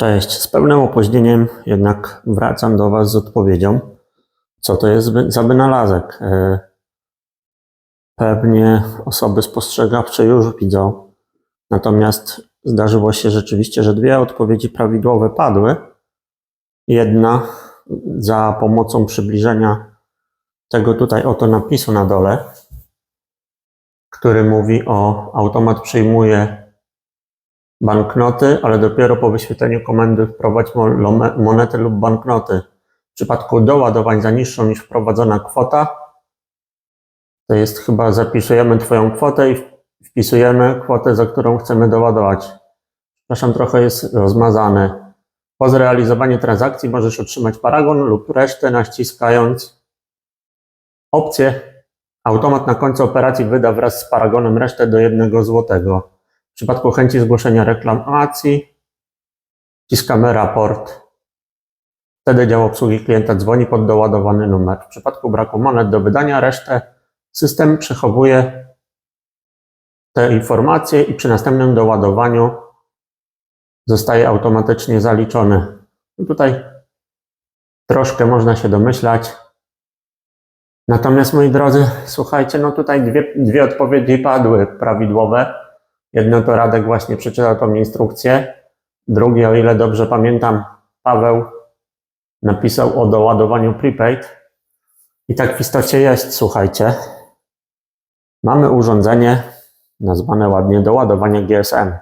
Cześć, z pewnym opóźnieniem jednak wracam do Was z odpowiedzią, co to jest za wynalazek. E, Pewnie osoby spostrzegawcze już widzą, natomiast zdarzyło się rzeczywiście, że dwie odpowiedzi prawidłowe padły. Jedna za pomocą przybliżenia tego tutaj oto napisu na dole, który mówi o automat przyjmuje banknoty, ale dopiero po wyświetleniu komendy wprowadź monety lub banknoty. W przypadku doładowań za niższą niż wprowadzona kwota, to jest chyba zapisujemy Twoją kwotę i wpisujemy kwotę, za którą chcemy doładować. Przepraszam, trochę jest rozmazany. Po zrealizowaniu transakcji możesz otrzymać paragon lub resztę naciskając opcję Automat na końcu operacji wyda wraz z paragonem resztę do jednego złotego. W przypadku chęci zgłoszenia reklamacji wciskamy raport. Wtedy dział obsługi klienta dzwoni pod doładowany numer. W przypadku braku monet do wydania resztę system przechowuje te informacje i przy następnym doładowaniu zostaje automatycznie zaliczony. I tutaj troszkę można się domyślać. Natomiast moi drodzy, słuchajcie, no tutaj dwie, dwie odpowiedzi padły prawidłowe. Jedno to Radek właśnie przeczytał tą instrukcję. Drugie, o ile dobrze pamiętam, Paweł napisał o doładowaniu prepaid. I tak w istocie jest, słuchajcie. Mamy urządzenie nazwane ładnie doładowanie GSM.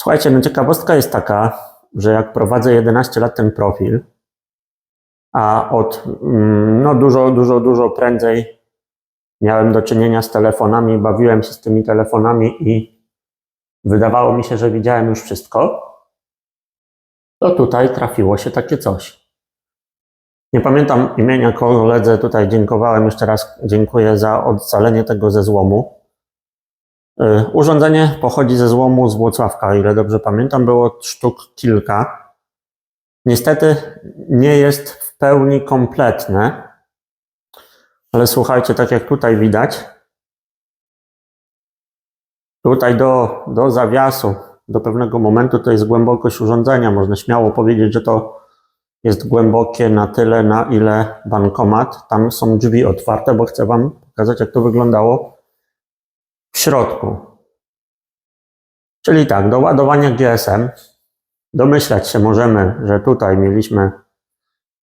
Słuchajcie, no ciekawostka jest taka, że jak prowadzę 11 lat ten profil, a od mm, no dużo, dużo, dużo prędzej miałem do czynienia z telefonami, bawiłem się z tymi telefonami i wydawało mi się, że widziałem już wszystko, to tutaj trafiło się takie coś. Nie pamiętam imienia koledze, tutaj dziękowałem, jeszcze raz dziękuję za ocalenie tego ze złomu. Y, Urządzenie pochodzi ze złomu z Włocławka, ile dobrze pamiętam, było sztuk kilka. Niestety nie jest w pełni kompletne, ale słuchajcie, tak jak tutaj widać, tutaj do, do zawiasu, do pewnego momentu to jest głębokość urządzenia. Można śmiało powiedzieć, że to jest głębokie na tyle, na ile bankomat. Tam są drzwi otwarte, bo chcę Wam pokazać, jak to wyglądało w środku. Czyli tak, do ładowania GSM domyślać się możemy, że tutaj mieliśmy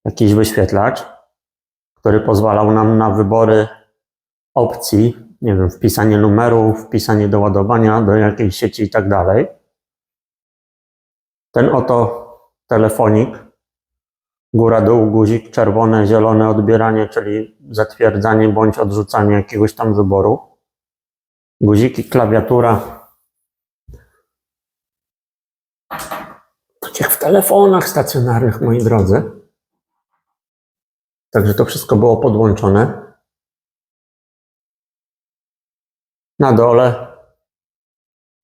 jakiś wyświetlacz, który pozwalał nam na wybory opcji, nie wiem, wpisanie numeru, wpisanie doładowania do jakiejś sieci i tak dalej. Ten oto telefonik, góra-dół, guzik, czerwone, zielone odbieranie, czyli zatwierdzanie bądź odrzucanie jakiegoś tam wyboru. Guziki, klawiatura, tak jak w telefonach stacjonarnych, moi drodzy. Także to wszystko było podłączone. Na dole,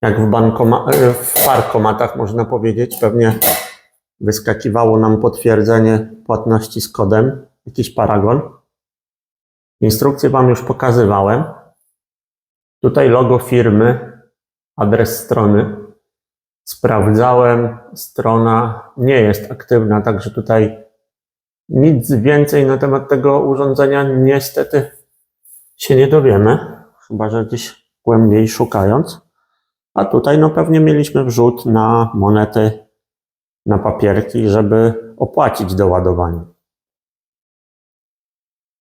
jak w, bankoma- e, w parkomatach można powiedzieć, pewnie wyskakiwało nam potwierdzenie płatności z kodem, jakiś paragon. Instrukcję Wam już pokazywałem. Tutaj logo firmy, adres strony. Sprawdzałem, strona nie jest aktywna, także tutaj nic więcej na temat tego urządzenia niestety się nie dowiemy, chyba że gdzieś głębiej szukając. A tutaj no pewnie mieliśmy wrzut na monety, na papierki, żeby opłacić doładowanie.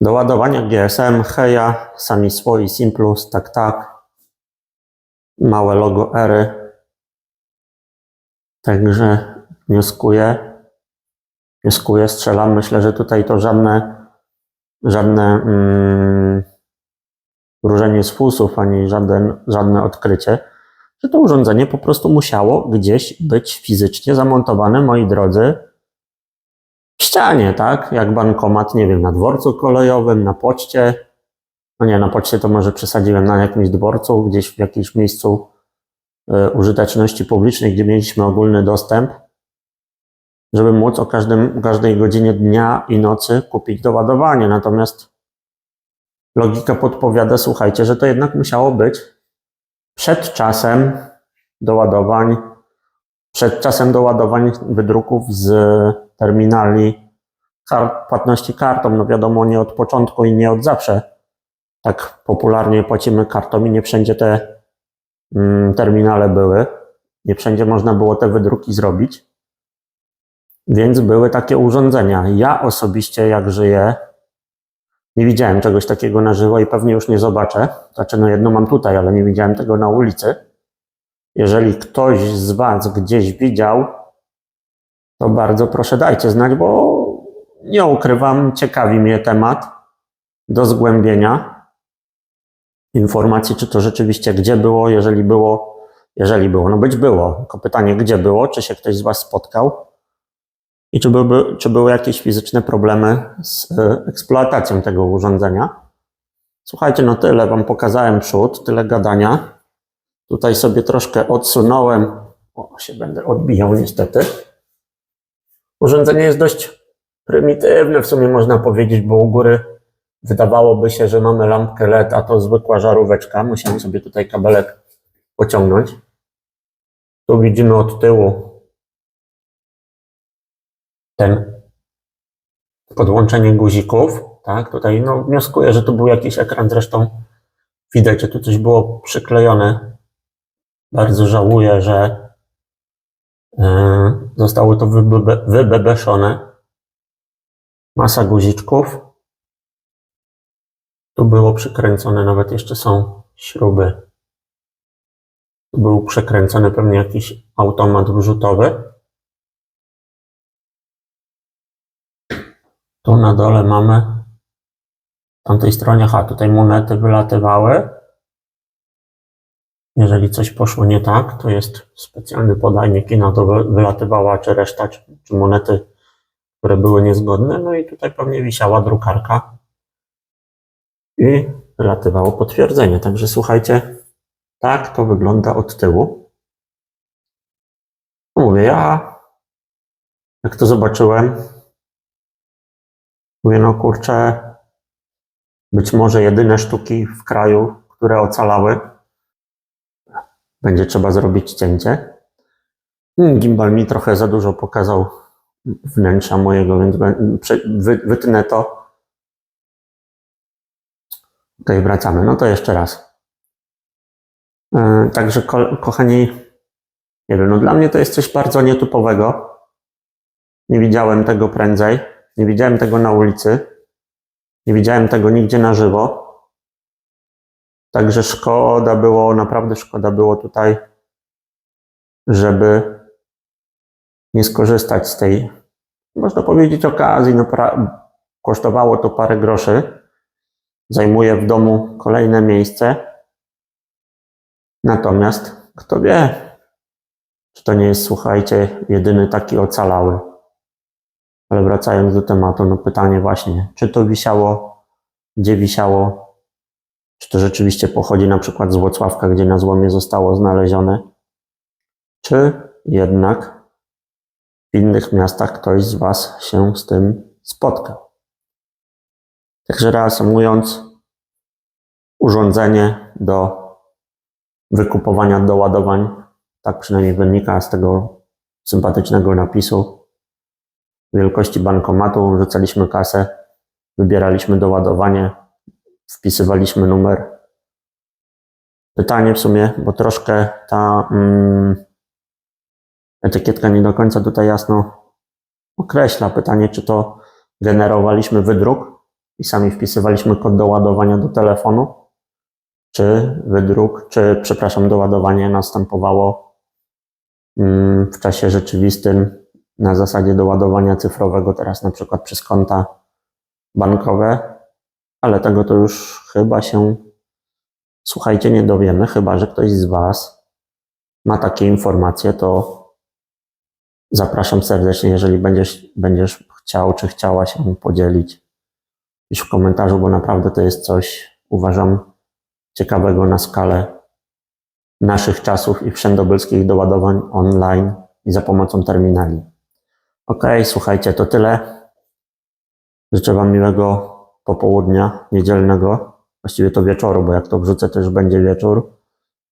Do ładowania GSM, Heja, sami swoi, Simplus, tak tak. Małe logo Ery. Także wnioskuję, wnioskuję, strzelam. Myślę, że tutaj to żadne, żadne mm, wróżenie z fusów, ani żaden, żadne odkrycie, że to urządzenie po prostu musiało gdzieś być fizycznie zamontowane, moi drodzy, w ścianie, tak? Jak bankomat, nie wiem, na dworcu kolejowym, na poczcie. No nie, na poczcie to może przesadziłem, na jakimś dworcu, gdzieś w jakimś miejscu y, użyteczności publicznej, gdzie mieliśmy ogólny dostęp, żeby móc o każdym, każdej godzinie dnia i nocy kupić doładowanie. Natomiast logika podpowiada, słuchajcie, że to jednak musiało być przed czasem doładowań przed czasem doładowań wydruków z terminali kart, płatności kartą. No wiadomo, nie od początku i nie od zawsze tak popularnie płacimy kartą i nie wszędzie te mm, terminale były. Nie wszędzie można było te wydruki zrobić. Więc były takie urządzenia. Ja osobiście, jak żyję, nie widziałem czegoś takiego na żywo i pewnie już nie zobaczę. Znaczy, no jedno mam tutaj, ale nie widziałem tego na ulicy. Jeżeli ktoś z Was gdzieś widział, to bardzo proszę dajcie znać, bo nie ukrywam, ciekawi mnie temat do zgłębienia informacji, czy to rzeczywiście gdzie było, jeżeli było, jeżeli było, no być było. Tylko pytanie, gdzie było, czy się ktoś z Was spotkał i czy były, czy były jakieś fizyczne problemy z e, eksploatacją tego urządzenia. Słuchajcie, no tyle Wam pokazałem przód, tyle gadania. Tutaj sobie troszkę odsunąłem. O, się będę odbijał niestety. Urządzenie jest dość prymitywne, w sumie można powiedzieć, bo u góry wydawałoby się, że mamy lampkę LED, a to zwykła żaróweczka. Musiałem sobie tutaj kabelek pociągnąć. Tu widzimy od tyłu ten podłączenie guzików. Tak, tutaj no, wnioskuję, że tu był jakiś ekran, zresztą widać, że tu coś było przyklejone. Bardzo żałuję, że yy, zostało to wybebe- wybebeszone. Masa guziczków. Tu było przykręcone, nawet jeszcze są śruby. Tu był przekręcony pewnie jakiś automat wrzutowy. Tu na dole mamy w tamtej stronie, a tutaj monety wylatywały. Jeżeli coś poszło nie tak, to jest specjalny podajnik i na to wy- wylatywała czy reszta, czy, czy monety, które były niezgodne. No i tutaj pewnie wisiała drukarka i wylatywało potwierdzenie. Także słuchajcie, tak to wygląda od tyłu. Mówię, ja jak to zobaczyłem, mówię, no kurczę, być może jedyne sztuki w kraju, które ocalały, będzie trzeba zrobić cięcie. Hmm, Gimbal mi trochę za dużo pokazał wnętrza mojego, więc wytnę to. Okej, wracamy. No to jeszcze raz. E, Także, ko- kochani, nie wiem, no dla mnie to jest coś bardzo nietypowego. Nie widziałem tego prędzej. Nie widziałem tego na ulicy. Nie widziałem tego nigdzie na żywo. Także szkoda było, naprawdę szkoda było tutaj, żeby nie skorzystać z tej, można powiedzieć, okazji. No, kosztowało to parę groszy. Zajmuje w domu kolejne miejsce. Natomiast kto wie, czy to nie jest, słuchajcie, jedyny taki ocalały. Ale wracając do tematu, no pytanie właśnie, czy to wisiało, gdzie wisiało, czy to rzeczywiście pochodzi na przykład z Włocławka, gdzie na złomie zostało znalezione, czy jednak w innych miastach ktoś z Was się z tym spotkał. Także reasumując, urządzenie do wykupowania doładowań, tak przynajmniej wynika z tego sympatycznego napisu, wielkości bankomatu, rzucaliśmy kasę, wybieraliśmy doładowanie, wpisywaliśmy numer. Pytanie w sumie, bo troszkę ta mm, etykietka nie do końca tutaj jasno określa. Pytanie, czy to generowaliśmy wydruk i sami wpisywaliśmy kod doładowania do telefonu, czy wydruk, czy przepraszam, doładowanie następowało mm, w czasie rzeczywistym na zasadzie doładowania cyfrowego, teraz na przykład przez konta bankowe, ale tego to już chyba się, słuchajcie, nie dowiemy, chyba że ktoś z Was ma takie informacje, to zapraszam serdecznie, jeżeli będziesz, będziesz chciał czy chciała się podzielić gdzieś w komentarzu, bo naprawdę to jest coś, uważam, ciekawego na skalę naszych czasów i wszędobylskich doładowań online i za pomocą terminali. Ok, słuchajcie, to tyle. Życzę Wam miłego popołudnia niedzielnego, właściwie to wieczoru, bo jak to wrzucę, to już będzie wieczór,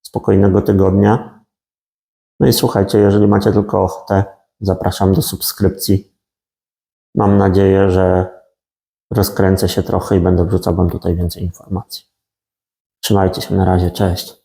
spokojnego tygodnia. No i słuchajcie, jeżeli macie tylko ochotę, zapraszam do subskrypcji. Mam nadzieję, że rozkręcę się trochę i będę wrzucał Wam tutaj więcej informacji. Trzymajcie się na razie, cześć.